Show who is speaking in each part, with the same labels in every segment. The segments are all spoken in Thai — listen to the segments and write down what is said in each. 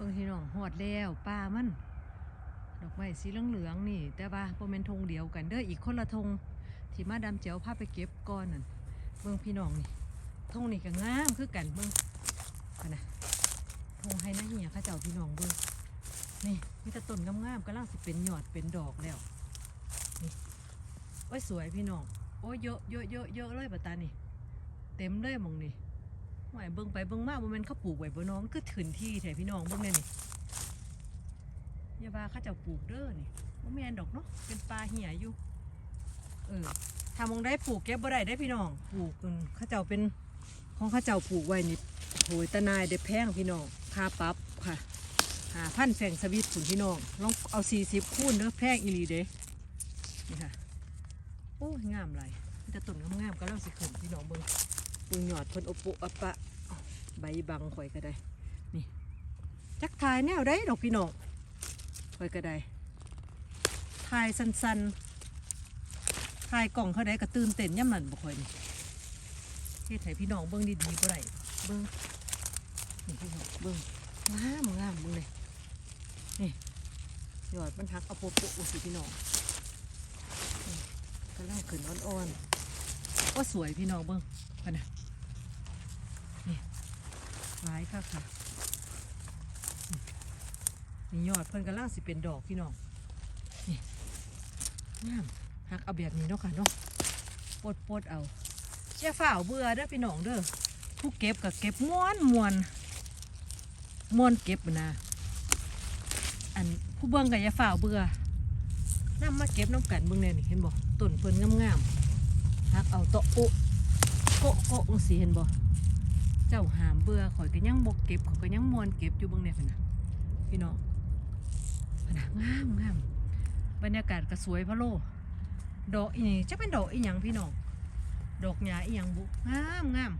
Speaker 1: บิ่งพี่น้องหอดแล้วป้ามัน ดอกไม้สีเหลืองๆนี่ แต่ว่าบ่แม่นธงเดียวกันเด้ออีกคนละธงที่มาดาเจียวพาไปเก็บก่อนนั่นเบิ่งพี่น้องนี่ธงนี่ก็งามคือกันเบิ่งกันนะธงให้นะเหียข้าเจ้าพี่น้องเบิ่งนี่มีแต่ต้นงามๆกำลังสิเป็นยอดเป็นดอกแล้วนี่โอ้ยสวยพี่น้องโอ้ยเยอะเยอะเยอะเยอะเลยบัดตานี่เต็มเลยมองนี่ หมายเบิ่งไปเบิ่งมาบ่แม่นเขาปลูกไว้บ่น้องคือถืนที่แท้พี่น้องเบิ่งแน่นี่อย่าว่าเข้าเจ้าปลูกเด้อนี่บ่แม่นดอกเนาะเป็นปลาเหี่ยอยู่เออถ้ามองได้ปลูกเก็บบ่ได้ได้พี่น้องปลูกเข้าเจ้าเป็นของเข้าเจ้าปลูกไว้นี่โหยตะนายได้แพงพี่น้องค่าปรับค่ะหาพันแฝงสวิตคุณพี่น้องลองเอาสี่สิบคูณเด้อแพงอีหลีเด้นี่ค่ะโอ้ยงามไรมีแต่ต้นงามๆก็เล่าสิขึ้นพี่น้องเบิ่งเบิ่งหยอดพนอปุอะปะ ใบบังข่อยก็ได้ นี่ จักทายแนวได้ดอกพี่น้องข่อยก็ได้ ถ่ายสั้นๆ ถ่ายกล่องเขาได้ก็ตื่นเต้นย่ำนั่นบ่ค่อยนี่เฮ็ดให้พี่น้องเบิ่งดีๆบ่ได้เบิ่งนี่พี่น้องเบิ่งงามงามเบิ่งเลยนี่ยอดมันหักเอาโปะโปะสิพี่น้องนี่กำลังขึ้นอ่อนๆก็สวยพี่น้องเบิ่งกันนะ หลายค่ะค่ะนี่ยอดเพิ่นกำลังสิเป็นดอกพี่น้องนี่งามหักเอาแบบนี้เนาะค่ะเนาะปดปดเอาเจ้าฝ่าวเบื่อเด้อพี่น้องเด้อผู้เก็บก็เก็บม้วนมวนม้วนเก็บนะอันผู้เบิ่งก็อย่าฝ่าวเบื่อนํมาเก็บน้ำกันเบิ่งแน่นี่เห็นบ่ต้นเพิ่นงามๆหักเอาโตะโอะโกะโกะจังซี่เห็นบ่ เจ้าหามเบื่อข่อยก็ยังบ่เก็บข่อยก็ยังมวนเก็บอยู่เบิ่งแน่พุ่นะพี่น้องพนะงามงามบรรยากาศก็สวยพะโลดอกอีนี่จะเป็นดอกอีหยังพี่น้องดอกหญ้าอีหยังบุงามงาม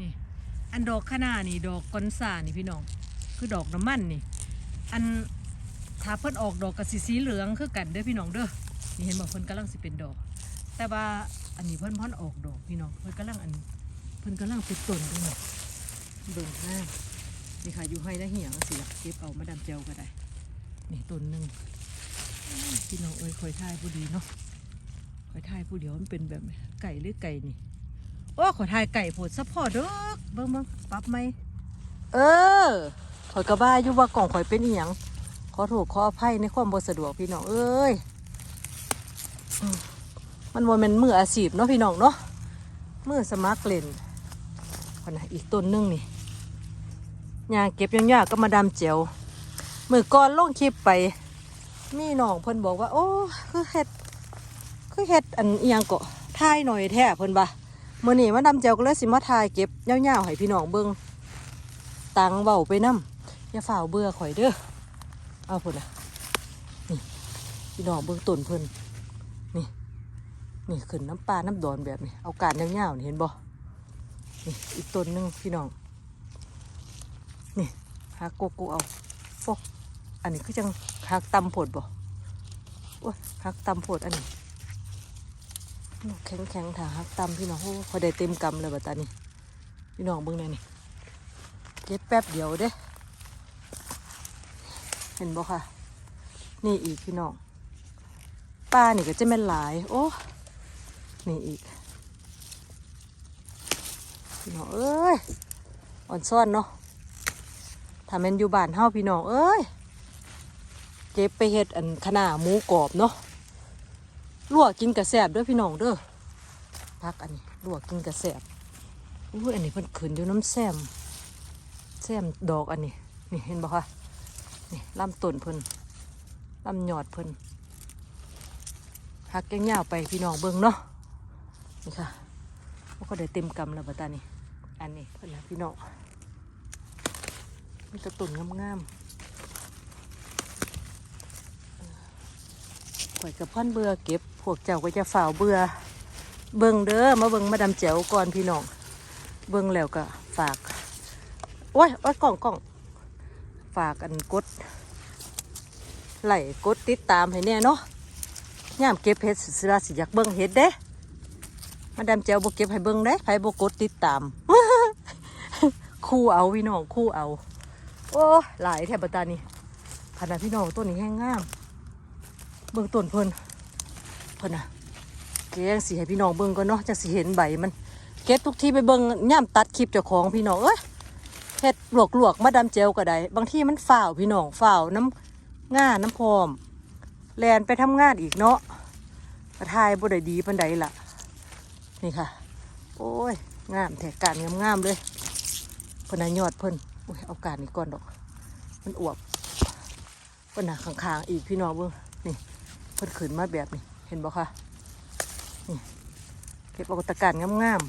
Speaker 1: นี่อันดอกขนานี่ดอกกอนซานี่พี่น้อง คือดอกน้ำมันนี่ อันถ้าเพิ่นออกดอกกระสีสีเหลืองคือกันเด้อพี่น้องเด้อนี่เห็นบอกเพิ่นกำลังสิเป็นดอก แต่ว่าอันนี้เพิ่นเพิ่นออกดอกพี่น้องเพิ่นกำลังอัน เพิ่นกำลังติดต้นด้วยเบิ่งหน้านี่ค่ะอยู่ให้ได้เหี่ยงสิละเก็บเอามาดามเจลก็ได้ นี่ต้นหนึ่งพี่น้องเอ้ยคอยทายผู้ดีเนาะคอยทายผู้เดียวมันเป็นแบบไก่หรือไก่นี่ โอ้ขอทายไก่โผดซัพพอร์ตเด้อเบิ่งเบิ่งปรับไหม เออข่อยกระบ้าอยู่ว่ากล่องข่อยเป็นอีหยังขอโทษขออภัยในความบ่สะดวกพี่น้องเอ้ยมันบ่แม่นมืออาชีพเนาะพี่น้องเนาะมือสมัครเล่น คนนะอีกต้นหนึงนี่ยางเก็บยังยากก็มาดามเจียวมือก่อนลงคลิปไป มีน้องเพิ่นบอกว่า โอ้คือเฮ็ดคือเฮ็ดอันเอียงก็ถ่ายหน่อยแท้เพิ่นบ่ามื้อนี้มาดามเจียวก็เลยสิมาถ่ายเก็บยาวๆให้พี่น้องเบิ่งตังเว้าไปนํอย่าฝ่าวเบื่อข่อยเด้อเอาเพุ่นนะนี่พี่น้องเบิ่งต้นเพิ่นนี่นี่ขึ้นน้ำปลาน้ำดอนแบบนี้เอาการยาวๆนี่เห็นบ่ นี่อีกต้นหนึ่งพี่น้อง นี่หักโกโก้เอาฟกอันนี้คือจังหักตำผดบ่โอ้ยหักตำผดอันนี้แข็งแข็งถ้าหักตำพี่น้องโอ้พอได้เต็มกำเลยบัตานี้พี่น้องเบิ่งแน่นี่เก็บแป๊บเดียวเด้ เห็นบ่ค่ะ นี่อีกพี่น้องป้านี่ก็จะแม่นหลาย โอ้นี่อีก พี่น้องเอ้ยอ่อนซ่อนเนาะถ้ามันอยู่บ้านเฮาพี่น้องเอ้ยเก็บไปเฮ็ดอันขนาหมูกรอบเนาะลวกกินกระแสบด้อพี่น้องเด้อพักอันนี้ลวกกินกระแสบอุ้ยอันนี้เพิ่นขึ้นอยู่น้ำแซมแซมดอกอันนี้นี่เห็นบ่คะนี่ลำต้นเพิ่นลำยอดเพิ่นพักแกงยาวไปพี่น้องเบิ่งเนาะนี่ค่ะว่าเขาได้เต็มกำแล้วบัดตานี้ อันนี้เพิ่นนะพี่น้องมีแตะตุ่นงามๆข่อยกับพ่อนเบื่อเก็บ พวกเจ้าก็จะฝ่าเบื่อ เบิ่งเด้อ มาเบิ่งมาดำแจ๋วก่อนพี่น้อง เบิ่งแล้วก็ฝาก โอ้ยโอ้ยกล่องกล่อง ฝากอันกดไหลกดติดตามให้แน่เนาะย่ามเก็บเห็ดสิราสิอยากเบิ่งเห็ดเด้ มาดำแจ๋วบ่เก็บให้เบิ่งเด้ไผบ่กดติดตาม คู่เอาพี่น้องคู่เอา โอ้หลายแถบตานี่ขนาดพี่น้องต้นนี้แห้งงามเบิ่งต้นเพิ่นเพิ่นน่ะเกยังสิให้พี่น้องเบิ่งก่อนเนาะจังสิเห็นใบมันเก็บทุกที่ไปเบิ่งย่ำตัดคลิปเจ้าของพี่น้องเอ้ยเฮ็ดลวกๆมาดามเจลก็ได้บางที่มันฝ่าวพี่น้องฝ่าวน้ำง่าน้ำพร้อมแลนไปทำงานอีกเนาะกระทายบ่ได้ดีปานใดล่ะ นี่ค่ะ โอ้ยงามแถการงามๆเลย พิ่นน่ะยอดเพิ่นโอ้ยเอาการนี้ก่อนดอก มันอวบเพิ่นน่ะข้างๆอีกพี่น้องเบิ่งนี่เพิ่นขึ้นมาแบบนี้เห็นบ่คะนี่เก็บเอาตะการงาม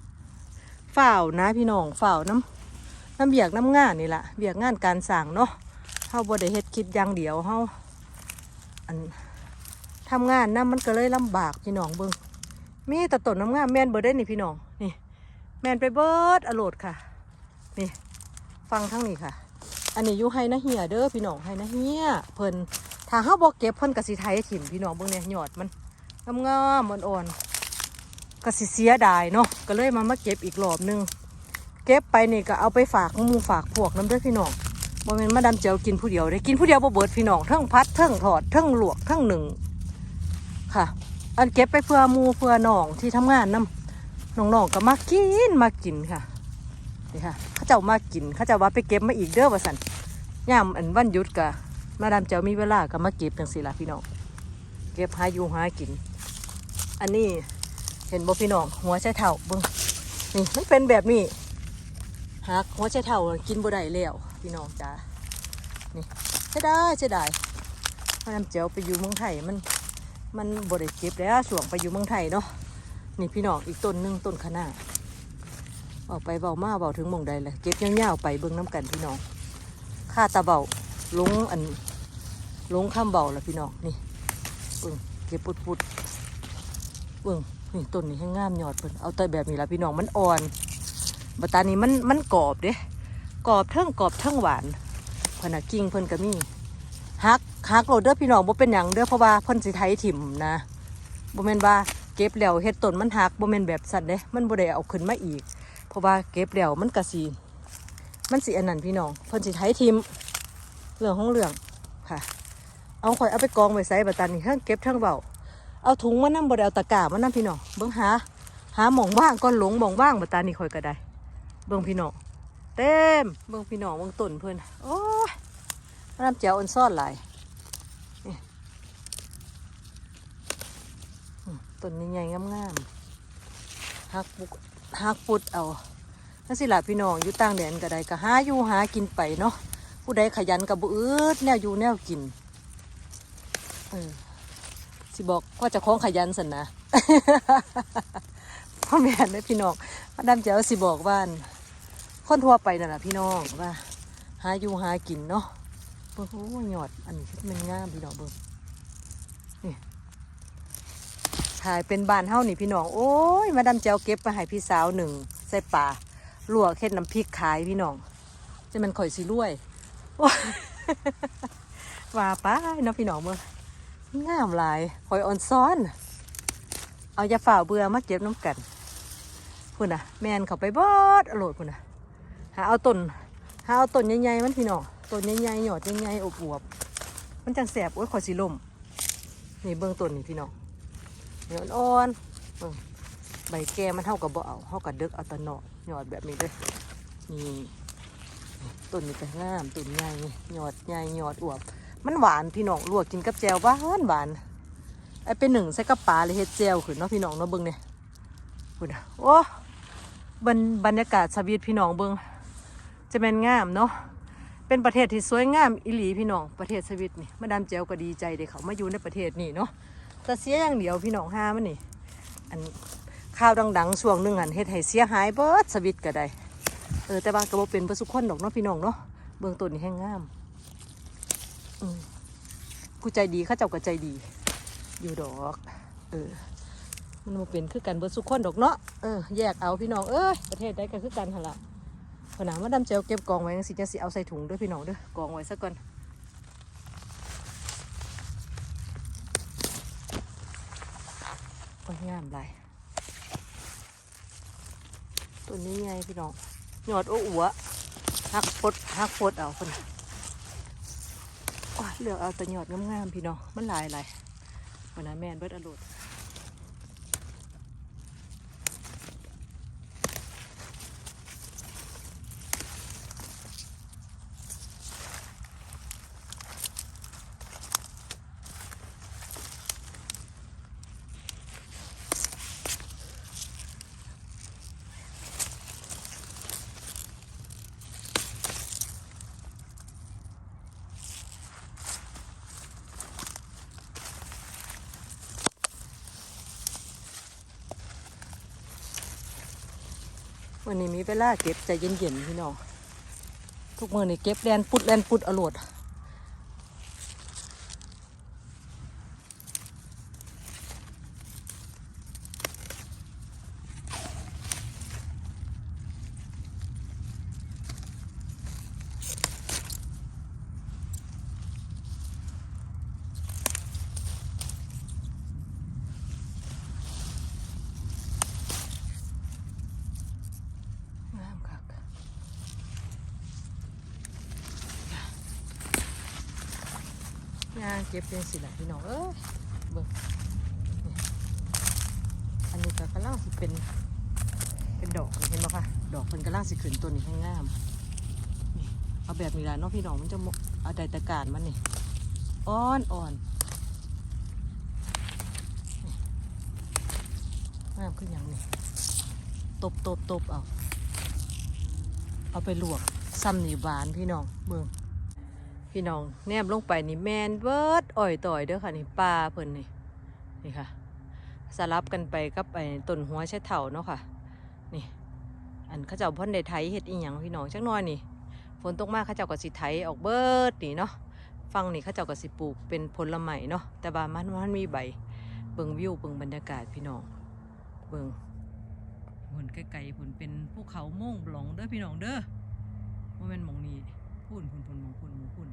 Speaker 1: ๆฝ่าวนะพี่น้องฝ่าวน้ำน้ำเบียกน้ำงานนี่แหละเบียกงานการสั่งเนาะเฮาบ่ได้เฮ็ดคลิปอย่างเดียวเฮาอันทำงานนํมันก็เลยลำบากพี่น้องเบิ่งมีแต่ต้นน้ำงามแม่นเบิดได้นี่พี่น้องนี่ แมนไปเบิดอโลดค่ะ นี่ ฟังทั้งนี้ค่ะ อันนี้อยู่ให้นะเฮียเด้อพี่น้องให้นะเฮียเพิ่นถ้าเฮาบ่เก็บเพิ่นก็สิไถถิ่มพี่น้องเบิ่งเนี่ยหยอดมันงามๆอ่อนๆก็สิเสียดายเนาะก็เลยมามาเก็บอีกรอบหนึงเก็บไปนี่ก็เอาไปฝากหมู่ฝากพวกน้ำเด้อพี่น้องบ่แม่นมาดำเจียวกินผู้เดียวได้กินผู้เดียวบ่เบิดพี่น้องทั้งพัดทั้งทอดทั้งลวกทั้งหนึ่งค่ะ อันเก็บไปเพื่อมูเพื่อน้องที่ทำงานนํ น้องๆก็มากินมากินค่ะนี่ค่ะเขาเจ้ามากินเขาเจ้าว่าไปเก็บมาอีกเด้อว่าสันย่ามอันวันหยุดกะมาดามเจ้ามีเวลาก็มาเก็บจังสิล่ะพี่น้องเก็บหาอยู่หากิน อันนี้เห็นบ่พี่น้องหัวใช้เท่าเบิ่งนี่มันเป็นแบบนี้หักหัวใช้เท่ากินบ่ได้แล้วพี่น้องจ้านี่ใช่ได้ใช่ได้มาดามเจ้าไปอยู่เมืองไทยมันมันบริเก็บแล้วช่วงไปอยู่เมืองไทยเนาะ นี่พี่น้องอีกต้นหนึ่งต้นขนาเบาไปเบามาเบาถึงมงใดเลยเก็บยวๆไปเบิ่งน้ำกันพี่น้องค่าตาเบาลงอันลงข้ามเบาล้วพี่น้องนี่เบิ่งเก็บปุดๆเบิ่งนี่ต้นนี้ให้งามยอดเพิ่นเอาแต่แบบนี้ละพี่น้องมันอ่อนบัตานี้มันมันกรอบเด้กรอบเทั้งกรอบเทั้งหวานเพนนะกิ่งเพิ่นก็มีฮักฮักโหลดเด้อพี่น้องบ่เป็นหยังเด้อเพราะว่าเพิ่นสิไถถิ่มนะบ่แม่นว่า เก็บแล้วเฮ็ดต้นมันหักบ่แม่นแบบสั่นเด้มันบ่ได้เอาขึ้นมาอีก เพราะว่าเก็บแล้วมันก็สิมันสิอันนั้นพี่น้องเพิ่นสิไถถิ่มเรื่องของเรื่องค่ะ เอาข่อยเอาไปกองไว้ใส่บัดตานี่ทั้งเก็บทั้งเบาเอาถุงมานำบ่ได้เอาตะกร้ามานํพี่น้องเบิ่งหาหาหม่องว่างก่อนหลงหม่องว่างบัดตานี่ข่อยก็ได้ เบิ่งพี่น้องเต็มเบิ่งพี่น้องเบิ่งต้นเพิ่นโอ้ยน้ำเจียวอ่อนซ่อนหลายนี่อืม ต้นใหญ่ๆงามๆหักปุกหักปุดเอานั่นสิล่ะพี่น้องอยู่ต่างแดนก็ได้ก็หาอยู่หากินไปเนาะผู้ใดขยันกับบุอืดแนวอยู่แนวกินเออสิบอกว่าจะคล้องขยันสันนะพ่อแม่นเด้อพี่น้องมาดามเจียวสิบอกว่านคนทั่วไปนั่นแหละพี่น้องว่า หาอยู่หากินเนาะเบิ่งโอ้ยอดอันนี้มันง่ามพี่น้องเบิ่งนี่ ถ่ายเป็นบ้านเฮ้านี่พี่น้อง โอ้ย มาดามเจ้าเก็บมาให้พี่สาวหนึ่งใส่ป่าลวกเค็ดน้ำพริกขายพี่น้อง จะมันข่อยสิรวยโอ้ยว่าไปเนาะพี่น้องเมื่องามหลายข่อยอ่อนซ้อน เอาอย่าฝ่าเบื่อมาเก็บน้ำกันพุ่นนะแมนเขาไปบอดอร่อยพุ่นนะหาเอาต้นหาเอาต้นใหญ่ๆมันพี่น้องต้นใหญ่ๆหยอดใหญ่ๆอบอวบมันจังแสบโอ้ยข่อยสีลมนี่เบื้องต้นนี่พี่น้อง เนื้ออ่อนใบแก่มันเท่ากับบ่เอาเท่ากับเดึกเอาตะนอหยอดแบบนี้เลยนี่ต้นนี้ก็งามต้นใหญ่หยอดใหญ่หยอดอวบ มันหวานพี่น้องลวกกินกับแจวหวานหวานไอเป็นหนึ่งใส่กับปลาเลยเฮ็ดแจวขึ้นเนาะพี่น้องเนาะเบิ่งเนี่ยคุณโอ้บรรบรรยากาศสวีทพี่น้องเบิ่งจะเป็นงามเนาะเป็นประเทศที่สวยงามอิหลีพี่น้องประเทศสวิตนี่มาดามเจลก็ดีใจเด็เขามาอยู่ในประเทศนี่เนาะ แต่เสียอย่างเดียวพี่น้องห้ามันนี่ อันข่าวดังๆช่วงหนึ่งหันเฮ็ดให้เสียหายเบิดสวิตก็ได้เออแต่ว่าก็บ่เป็นประสุคนดอกเนาะพี่น้องเนาะเบื้องต้นนี่แห้งงามอืมกูใจดีข้าเจ้าก็ใจดี อยู่ดอก เออ มันบ่เป็นคือกันเบิดสุขคนดอกเนาะเออแยกเอาพี่น้องเอ้ยประเทศใดก็คือกันหั่นล่ะขนาดมาดำเจลเก็บกองไว้จังสิจะสิเอาใส่ถุงด้วยพี่น้องเด้อกองไว้ซะก่อนโอ้ย งามไรตัวนี้ไงพี่น้องหยอดโอ้อัวหักพดหักพดเอาคนเลือกเอาแต่หยอดงามๆพี่น้องมันหลายหลายวันนั้นแม่นเบิดอรุณ วันนี้มีเวลาเก็บใจเย็นๆพี่น้องทุกมือนี่เก็บแลนปุดแลนปุดอรวดงามคัก งานเก็บเป็นสิละพี่น้องเอ้ยเบิ่งอันนี้ก็กำลังสิเป็น เป็นดอกเห็นไหมคะดอกเพิ่นกำลังสิขึ้นตัวนี้ให้งามนี่เอาแบบนี้ละเนาะพี่น้องมันจะเหมาะเอาใดตะการมันนี่อ่อนอ่อนงามขึ้นอย่างนี้ตบตบตบเอา เอาไปลวกซ้ำนี่หวานพี่น้องเบิ่ง พี่น้องแนมลงไปนี่แมนเบิร์ดอ่อยต่อยเด้อค่ะนี่ปลาเพิ่นนี่นี่ค่ะ สลับกันไปกับไอ้ต้นหัวใช้เถ่าเนาะค่ะ นี่ อันเขาเจ้าพ่นได้ไถเฮ็ดอีหยังพี่น้องจักน้อยนี่ฝนตกมากเขาเจ้าก็สิไถออกเบิร์ดนี่เนาะฟังนี่เขาเจ้าก็สิปลูกเป็นผลไม้เนาะแต่ว่ามันมันมีใบเบิ่งวิวเบิ่งบรรยากาศพี่น้องเบิ่งผลไกลๆผลเป็นภูเขาโม่งบลองเด้อพี่น้องเด้อว่าม่นหมองนี้พุ่นพุ่นพุ่นมองพุ่นมองพุ่น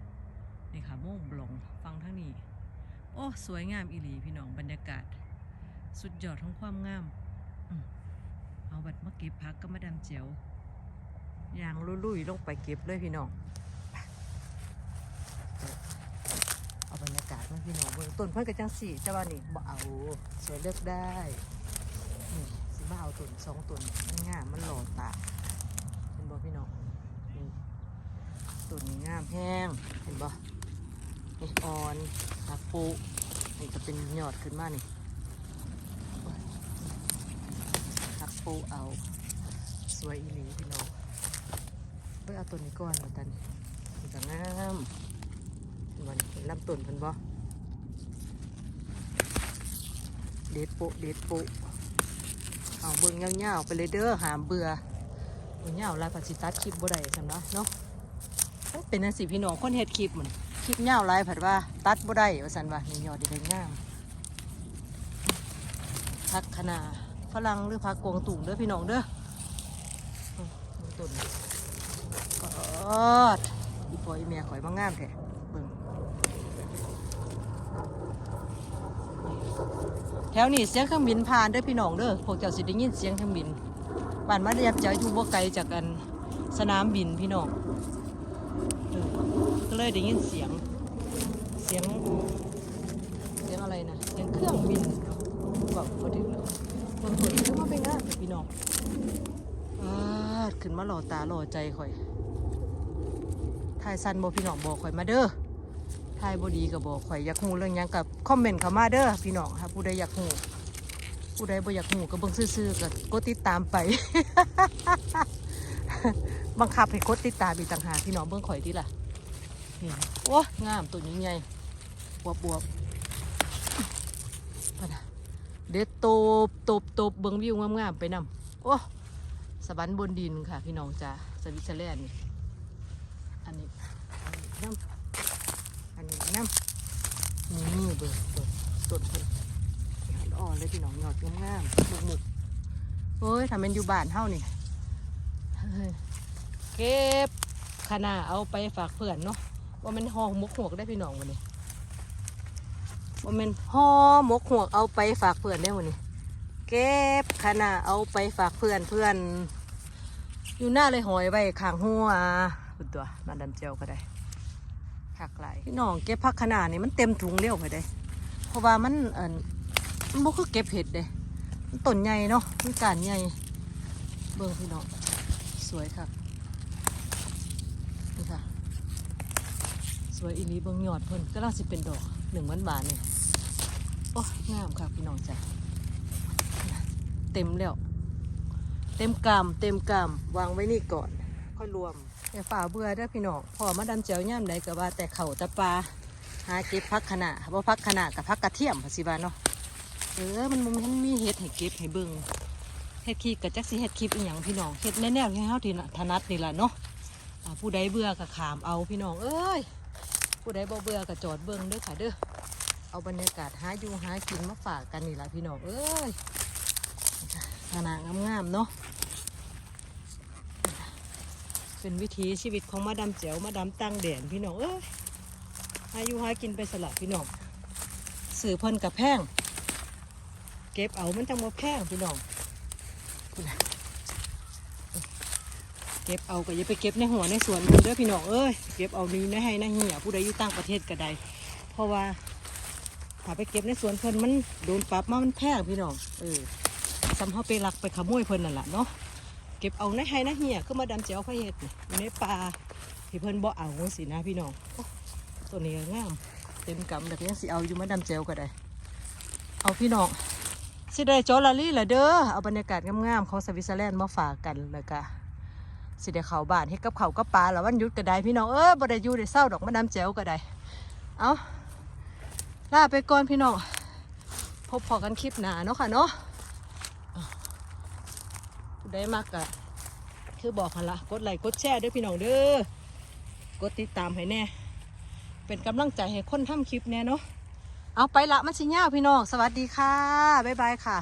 Speaker 1: นี่ค่ะโม่งบลงฟังทั้งนี้ โอ้สวยงามอีหลีพี่น้องบรรยากาศ สุดยอดของความงามอมเอาบัดมาเก็บพักก็มาดามเจียวยางลุยๆลงไปเก็บเลยพี่น้องเอาบรรยากาศมาพี่น้องเบิ่งต้นเพิ่นก็จังสี่แต่ว่านี่บ่เอาสวยเลือกได้นี่สิมาเอาต้นสองต้นมันงามมันหล่อตาเห็นบ่พี่น้องนี่ต้นนี้งามแห้งเห็นบ่ นี่อ่อนหักปูนี่จะเป็นยอดขึ้นมานี่หักปูเอา สวยอีหลีพี่น้องเพื่อเอาตัวนี้ก่อนมาตันมันจะงามมันลำต้นพิ่นบ่เด็ดปะเด็ดปะเอาเบิ่งเงาวๆไปเลยเด้อหามเบื่อเงเงาวลายผัดสิตัดคลิปบ่ได้สำนะเนาะเอ้ยเป็นนังสิพี่น้องคนเฮ็ดคลิปเหมือน คลิปเงาวลายผัดว่า ตัดบ่ได้ว่าสันว่านี่ยอดได้งามพักคณาฝรั่งหรือพักกวางตุ่งเด้อพี่น้องเด้อต้นกอดอีพออีเมียข่อยมางามแท้เบิ่งแถวนี้เสียงเครื่องบินผ่านเด้อพี่น้องเด้อพวกเจ้าสิได้ยินเสียงเครื่องบินบ้านมาเรียบจะอยู่บ่ไกลจากกันสนามบินพี่น้อง ก็เลยได้ยินเสียง เสียง เสียงอะไรนะ เสียงเครื่องบินแบบพอถึงแล้วบางคนก็มาเป็นงานแต่พี่น้องขึ้นมาหล่อตาหล่อใจข่อยถ่ายสั้นบอพี่น้องบอกข่อยมาเด้อถ่ายบดีก็บบอกข่อยอยากหูเรื่องยังกับคอมเมนต์เข้ามาเด้อพี่น้องถ้าผู้ใดอยากหูผู้ใดบ่อยากหูก็เบิ่งซื่อๆก็กดติดตามไป บังคับให้กดติดตามอีกต่างหากพี่น้องเบิ่งข่อยดีล่ะ นี่โอ้งามตัวใหญ่บวบวบๆพะนะเด็ดโตบโตบโตบเบิงวิวงามๆไปนำโอ้สวรรค์บนดินค่ะ พี่น้องจ้าสวิตเซอร์แลนด์อันนี้น้ำอันนี้น้ำนี่เบิงเบิงต้นเพิ่นหันอ่อนเลยพี่น้องหยอดงามๆมุกมุกๆเฮ้ยทำเป็นอยู่บ้านเฮานี่เฮ้ยเก็บขนาเอาไปฝากเพื่อนเนาะ ว่ามันห้องมกหวกได้พี่น้องวันนี้ว่ามันห่อหมกหวกเอาไปฝากเพื่อนได้หมดนี่เก็บขนาเอาไปฝากเพื่อนเพื่อน อยู่หน้าเลยหอยไว้ข้างหัวคุณตัวมาดามเจียวก็ได้ผักไหลพี่น้องเก็บผักขนาดนี่มันเต็มถุงเร็วไปได้ เพราะว่ามันเอ่อมันบ่คือเก็บเห็ดเด้ต้นใหญ่เนาะมันการใหญ่เบิ่งพี่น้องสวยครับนี่ค่ะ ส วยอีนี้เบิ่งยอดเพิ่นก็ล่าสิเป็นดอกหนึ่งวันบาทนี่โอ้งามครับพี่น้องจ้ะเต็มแล้ว เต็มกำเต็มกำวางไว้นี่ก่อน ค่อยรวมอย่าฝ่าเบื่อเด้อพี่น้องพอมาดำเจียวย่ามใดก็ว่า แต่เข่าตะปลาหาเก็บพักขนาดว่าพักขนาดกับพักกระเทียมพะสิบาเนาะเออมันมันมีเห็ดให้เก็บให้เบิ่งเห็ดคลิปกับจักสิเห็ดคลิปอีหยังพี่น้องเห็ดแน่ๆที่เฮาทีถนัดนี่แหละเนาะผู้ใดเบื่อก็ขามเอาพี่น้องเอ้ย ผู้ใดบ่เบื่อก็จอดเบิ่งเด้อค่ะเด้อเอาบรรยากาศหาอยู่หากินมาฝากกันนี่ละพี่น้องเอ้ยขนาดงามๆเนาะเป็นวิถีชีวิตของมาดามเจ๋วมาดามตั้งเด่นพี่น้องเอ้ยอายุหากินไปสลับพี่น้องสื่อเพิ่นกับแพงเก็บเอามันจังบ่แพงพี่น้อง เก็บเอาก็อย่าไปเก็บในหัวในสวนมันเด้อพี่น้องเอ้ยเก็บเอานี้ในให้ในเหี่ยผู้ใดอยู่ต่างประเทศก็ได้เพราะว่าถ้าไปเก็บในสวนเพิ่นมันโดนปรับมามันแพงพี่น้องเออซ้ำเขาไปลักไปขโมยเพิ่นนั่นแหละเนาะเก็บเอาในไฮนะเฮียก็มาดำเจียวพระเห็ดนี่อยู่ในป่าที่เพิ่นบ่เอาสินะพี่น้องตัวนี้งามเต็มกำแบบยังสิเอาอยู่มาดำเจียวก็ได้ เอาพี่น้องสิได้จอลาลี่ละเด้อเอาบรรยากาศงามๆของสวิตเซอร์แลนด์มาฝากกันเลยกะ สิได้เขาบ้านเฮ็ดกับเขากับปลาแล้ววันหยุดก็ได้พี่น้องเออบ่ได้อยู่ได้เศร้าดอกมาดำเจียวก็ได้เอาลาไปก่อนพี่น้องพบพอกันคลิปหนาเนาะค่ะเนาะได้มากอะคือบอกกันละกดไลค์กดแชร์ด้วยพี่น้องเด้อกดติดตามให้แน่ เป็นกำลังใจให้คนทำคลิปแน่เนาะเอาไปละมันสิยาวพี่น้อง สวัสดีค่ะ บ๊ายบายค่ะ